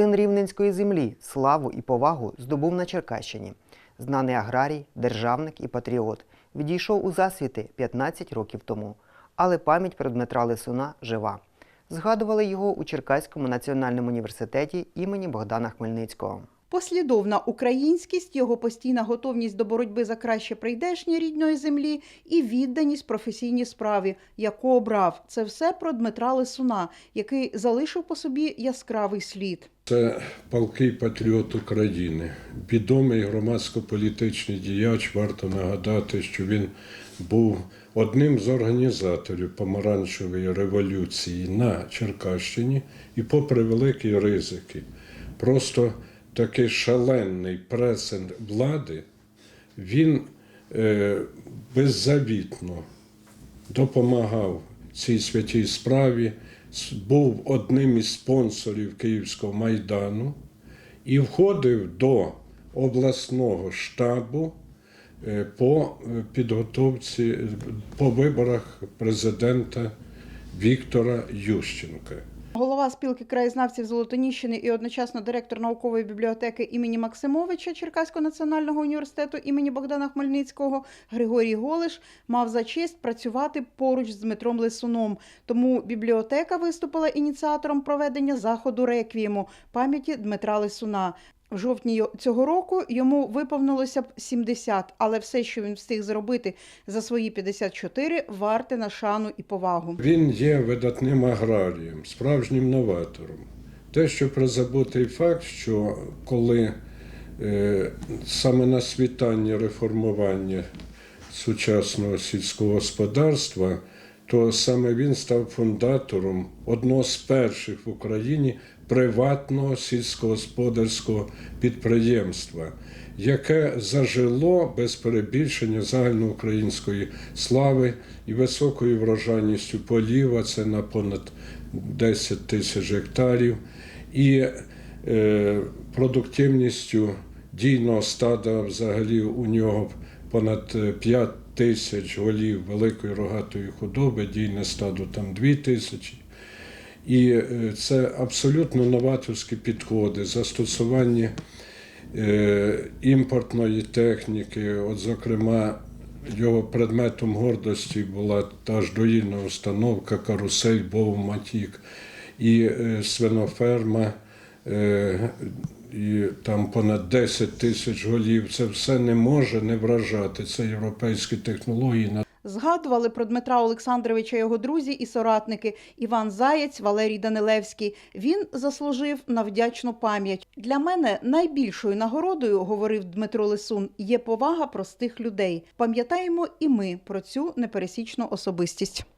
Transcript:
Син рівненської землі, славу і повагу здобув на Черкащині. Знаний аграрій, державник і патріот. Відійшов у засвіти 15 років тому. Але пам'ять про Дмитра Лисуна жива. Згадували його у Черкаському національному університеті імені Богдана Хмельницького. Послідовна українськість, його постійна готовність до боротьби за краще прийдешнє рідної землі і відданість професійній справі, яку обрав. Це все про Дмитра Лисуна, який залишив по собі яскравий слід. Це палкий патріот України, відомий громадсько-політичний діяч. Варто нагадати, що він був одним з організаторів помаранчевої революції на Черкащині і, попри великі ризики, просто такий шалений пресинг влади, він е, беззавітно допомагав цій святій справі, був одним із спонсорів Київського майдану і входив до обласного штабу е, по е, підготовці по виборах президента Віктора Ющенка. Голова спілки краєзнавців Золотоніщини і одночасно директор наукової бібліотеки імені Максимовича Черкаського національного університету імені Богдана Хмельницького Григорій Голиш мав за честь працювати поруч з Дмитром Лисуном. Тому бібліотека виступила ініціатором проведення заходу реквієму пам'яті Дмитра Лисуна. В жовтні цього року йому виповнилося б 70, але все, що він встиг зробити за свої 54, варте на шану і повагу. Він є видатним аграрієм, справжнім новатором. Те, що призабутий факт, що коли е, саме на світанні реформування сучасного сільського господарства, то саме він став фундатором одного з перших в Україні приватного сільськогосподарського підприємства, яке зажило без перебільшення загальноукраїнської слави і високою врожайністю полів, а це на понад 10 тисяч гектарів, і е, продуктивністю дійного стада взагалі у нього понад 5 тисяч голів великої рогатої худоби, дійне стадо там 2 тисячі. І е, це абсолютно новаторські підходи, застосування е, імпортної техніки. От, зокрема, його предметом гордості була та ж доїльна установка, карусель, Бовматік і е, свиноферма. І там понад 10 тисяч голів. Це все не може не вражати. Це європейські технології. Згадували про Дмитра Олександровича його друзі і соратники Іван Заєць, Валерій Данилевський. Він заслужив на вдячну пам'ять. Для мене найбільшою нагородою, говорив Дмитро Лисун, є повага простих людей. Пам'ятаємо і ми про цю непересічну особистість.